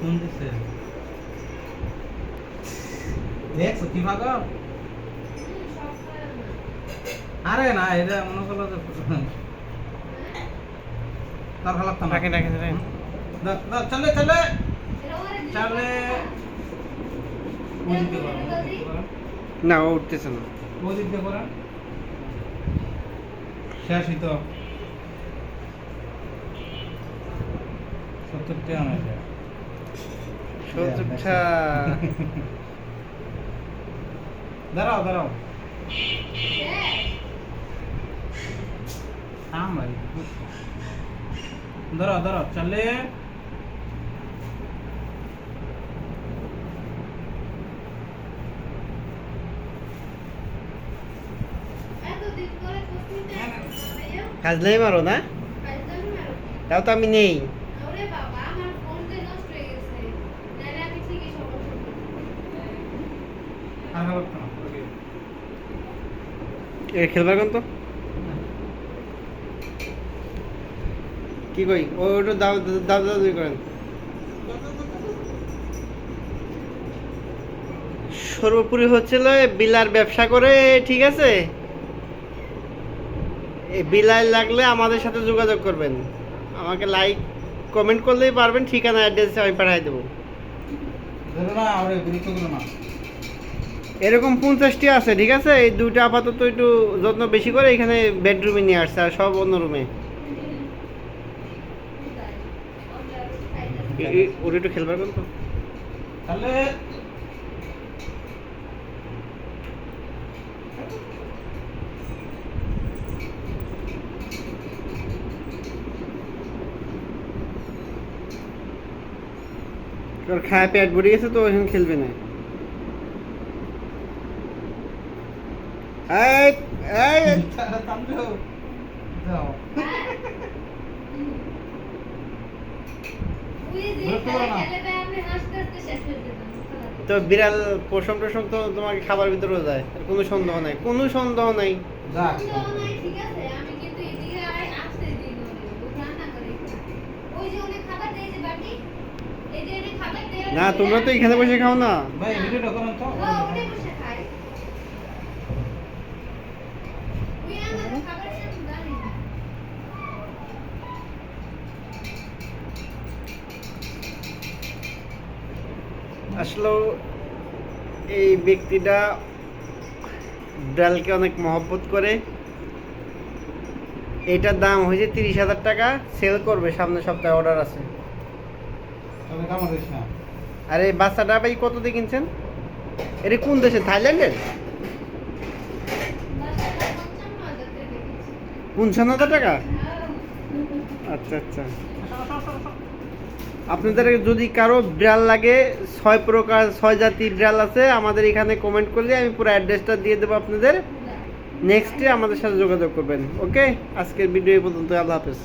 কোন দিছে দেখছ কি ভাগ? আরে না এটা মনে করল যে তার রাখেন দা- দা, চলে চলে। চলে। না ও উঠতেছে না। ওদিক দিয়ে করেন শেষই তো সত্তর টাকা না এটা। সত্তরটা দাঁড়াও দাঁড়াও থাম ভাই দাঁড়াও দাঁড়াও চলে কাজলাই মারো না তাও তো আমি নেই আর ভালো লাগতো না ওকে। এ, খেলবার কোন তো? কি কই? ও, ওটা দাও দাও করেন। সর্বোপরি হচ্ছিল বিলার ব্যবসা করে, ঠিক আছে? বিলায় লাগলে আমাদের সাথে যোগাযোগ করবেন। আমাকে লাইক কমেন্ট করলেই পারবেন, ঠিকানা অ্যাড্রেস আমি পাঠিয়ে দেবো। না ওরে বিরক্ত করো না এরকম পঞ্চাশটি আছে ঠিক আছে? এই দুইটা আপাতত একটু যত্ন বেশি করে এখানে বেডরুমে নিয়ে আসছে আর সব অন্য রুমে। ওটা একটু খেলবার কোন তো। তাহলে ওর খায় পেট ভরে গেছে তো ওখানে খেলবে না। তো বিড়াল পোষণ টোষণ তো তোমাকে খাবার ভিতরেও যায় কোনো সন্দেহ নাই, কোনো সন্দেহ নাই। না, তোমরা তো এখানে বসে খাও না। ভাই, ভিডিওটা করুন তো। আসলে এই ব্যক্তিটা ডালকে অনেক মহব্বত করে। এটার দাম হয়েছে তিরিশ হাজার টাকা সেল করবে সামনের সপ্তাহে অর্ডার আছে। আর এই বাচ্চাটা ভাই কত দিয়ে কিনছেন? এটা কোন দেশে থাইল্যান্ডের? পঞ্চান্ন হাজার টাকা। আচ্ছা আচ্ছা। আপনাদের যদি কারও বিড়াল লাগে, ছয় প্রকার, ছয় জাতি বিড়াল আছে, আমাদের এখানে কমেন্ট করলে আমি পুরো অ্যাড্রেসটা দিয়ে দেবো আপনাদের। নেক্সটে আমাদের সাথে যোগাযোগ করবেন ওকে আজকের ভিডিও এই পর্যন্ত আল্লাহ হাফেজ।